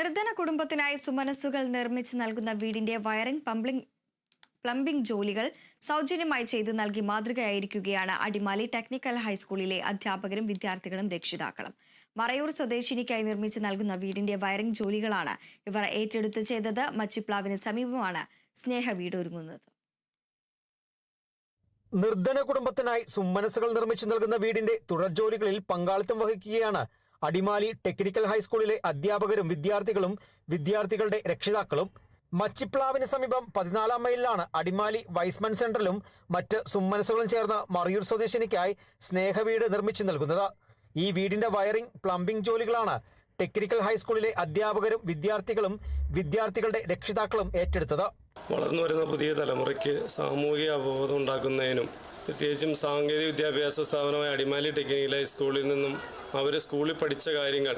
നിർധന കുടുംബത്തിനായി സുമനസ്സുകൾ നിർമ്മിച്ച് നൽകുന്ന വീടിന്റെ വയറിംഗ് പമ്പിംഗ് പ്ലംബിംഗ് ജോലികൾ സൗജന്യമായി ചെയ്തു നൽകി മാതൃകയായിരിക്കുകയാണ് അടിമാലി ടെക്നിക്കൽ ഹൈസ്കൂളിലെ അധ്യാപകരും വിദ്യാർത്ഥികളും രക്ഷിതാക്കളും. മറയൂർ സ്വദേശിനിക്കായി നിർമ്മിച്ച് നൽകുന്ന വീടിന്റെ വയറിംഗ് ജോലികളാണ് ഇവർ ഏറ്റെടുത്ത് ചെയ്തത്. മച്ചിപ്ലാവിന് സമീപമാണ് സ്നേഹ വീട് ഒരുങ്ങുന്നത് നിർധന കുടുംബത്തിനായി സുമനസ്സുകൾ നിർമ്മിച്ചു നൽകുന്ന വീടിന്റെ തുടർ ജോലികളിൽ പങ്കാളിത്തം വഹിക്കുകയാണ് അടിമാലി ടെക്നിക്കൽ ഹൈസ്കൂളിലെ അധ്യാപകരും വിദ്യാർത്ഥികളും വിദ്യാർത്ഥികളുടെ രക്ഷിതാക്കളും മച്ചിപ്ലാവിന് സമീപം പതിനാലാം മൈലിലാണ് അടിമാലി വൈസ്മൻ സെന്ററിലും മറ്റ് സുമ്മനസുകളും ചേർന്ന് മറിയൂർ സ്വദേശിനിക്കായി സ്നേഹവീട് നിർമ്മിച്ചു നൽകുന്നത്. ഈ വീടിന്റെ വയറിംഗ് പ്ലംബിംഗ് ജോലികളാണ് ടെക്നിക്കൽ ഹൈസ്കൂളിലെ അധ്യാപകരും വിദ്യാർത്ഥികളും വിദ്യാർത്ഥികളുടെ രക്ഷിതാക്കളും ഏറ്റെടുത്തത്. വളർന്നു വരുന്ന പുതിയ തലമുറയ്ക്ക് സാമൂഹിക അവബോധം ഉണ്ടാക്കുന്നതിനും പ്രത്യേകിച്ചും സാങ്കേതിക വിദ്യാഭ്യാസ സ്ഥാപനമായ അടിമാലി ടെക്നിക്കൽ ഹൈസ്കൂളിൽ നിന്നും അവർ സ്കൂളിൽ പഠിച്ച കാര്യങ്ങൾ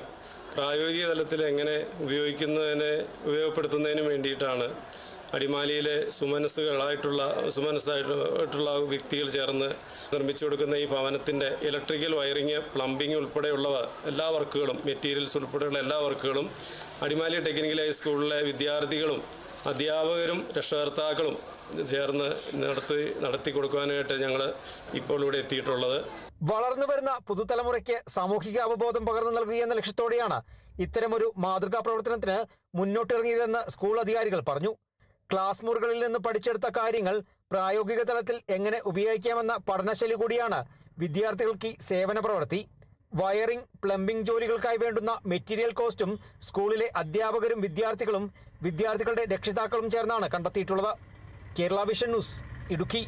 പ്രായോഗിക തലത്തിൽ എങ്ങനെ ഉപയോഗിക്കുന്നതിനെ ഉപയോഗപ്പെടുത്തുന്നതിനും വേണ്ടിയിട്ടാണ് അടിമാലിയിലെ സുമനസ്സുകളായിട്ടുള്ള സുമനസ്സായിട്ടുള്ള വ്യക്തികൾ ചേർന്ന് നിർമ്മിച്ചു കൊടുക്കുന്ന ഈ ഭവനത്തിന്റെ ഇലക്ട്രിക്കൽ വയറിങ് പ്ലംബിംഗ് ഉൾപ്പെടെയുള്ളവ എല്ലാ വർക്കുകളും മെറ്റീരിയൽസ് ഉൾപ്പെടെയുള്ള എല്ലാ വർക്കുകളും അടിമാലി ടെക്നിക്കൽ ഹൈസ്കൂളിലെ വിദ്യാർത്ഥികളും അധ്യാപകരും രക്ഷകർത്താക്കളും ചേർന്ന് നടത്തി നടത്തി കൊടുക്കാനായിട്ട് ഞങ്ങൾ ഇപ്പോൾ ഇവിടെ എത്തിയിട്ടുള്ളത്. വളർന്നു വരുന്ന പുതുതലമുറയ്ക്ക് സാമൂഹിക അവബോധം പകർന്നു നൽകുക എന്ന ലക്ഷ്യത്തോടെയാണ് ഇത്തരമൊരു മാതൃകാ പ്രവർത്തനത്തിന് മുന്നോട്ടിറങ്ങിയതെന്ന് സ്കൂൾ അധികാരികൾ പറഞ്ഞു. ക്ലാസ് മുറികളിൽ നിന്ന് പഠിച്ചെടുത്ത കാര്യങ്ങൾ പ്രായോഗിക തലത്തിൽ എങ്ങനെ ഉപയോഗിക്കാമെന്ന പഠനശൈലി കൂടിയാണ് വിദ്യാർത്ഥികൾക്ക് സേവന പ്രവൃത്തി. വയറിംഗ് പ്ലംബിംഗ് ജോലികൾക്കായി വേണ്ടുന്ന മെറ്റീരിയൽ കോസ്റ്റും സ്കൂളിലെ അധ്യാപകരും വിദ്യാർത്ഥികളും വിദ്യാർത്ഥികളുടെ രക്ഷിതാക്കളും ചേർന്നാണ് കണ്ടെത്തിയിട്ടുള്ളത്. Kerala vision news Idukki.